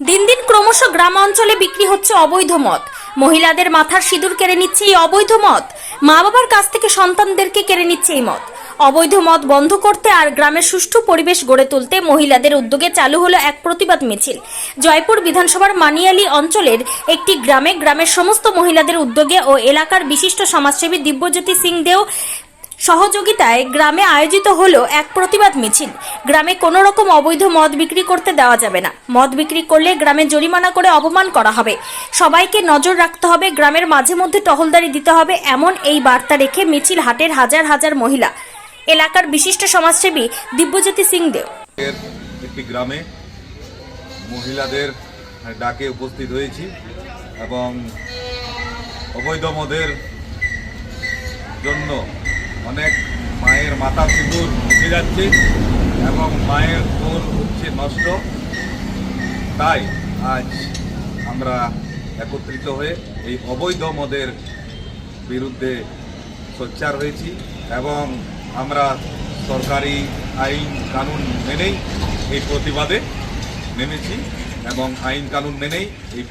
দিন দিন ক্রমশ গ্রাম অঞ্চলে বিক্রি হচ্ছে অবৈধ মদ। মহিলাদের মাথার সিঁদুর কেড়ে নিচ্ছে এই অবৈধ মদ। মা বাবার কাছ থেকে সন্তানদেরকে কেড়ে নিচ্ছে এই মদ। অবৈধ মদ বন্ধ করতে আর গ্রামের সুষ্ঠু পরিবেশ গড়ে তুলতে মহিলাদের উদ্যোগে চালু হলো এক প্রতিবাদ মিছিল। জয়পুর বিধানসভার মানিয়ালি অঞ্চলের একটি গ্রামে গ্রামের সমস্ত মহিলাদের উদ্যোগে ও এলাকার বিশিষ্ট সমাজসেবী দিব্যজ্যোতি সিং দেও সহযোগিতায় গ্রামে আয়োজিত হলো এক প্রতিবাদ মিছিল। গ্রামে কোনো রকম অবৈধ মদ বিক্রি করতে দেওয়া যাবে না। মদ বিক্রি করলে গ্রামে জরিমানা করে অপমান করা হবে। সবাইকে নজর রাখতে হবে, গ্রামের মাঝে মধ্যে টহলদারি দিতে হবে এমন এই বার্তা রেখে মিছিল হাটের হাজার হাজার মহিলা। এলাকার বিশিষ্ট সমাজসেবী দিব্যজ্যোতি সিং দেও। একটি গ্রামে মহিলাদের ডাকে উপস্থিত হয়েছি এবং অবৈধ মদের জন্য অনেক মায়ের মাথা সিঁদুর উঠে যাচ্ছে এবং মায়ের কোল হচ্ছে নষ্ট। তাই আজ আমরা একত্রিত হয়ে এই অবৈধ মদের বিরুদ্ধে সোচ্চার হয়েছি এবং আমরা সরকারি আইন কানুন মেনেই এই প্রতিবাদে নেমেছি এবং আইন কানুন মেনেই এই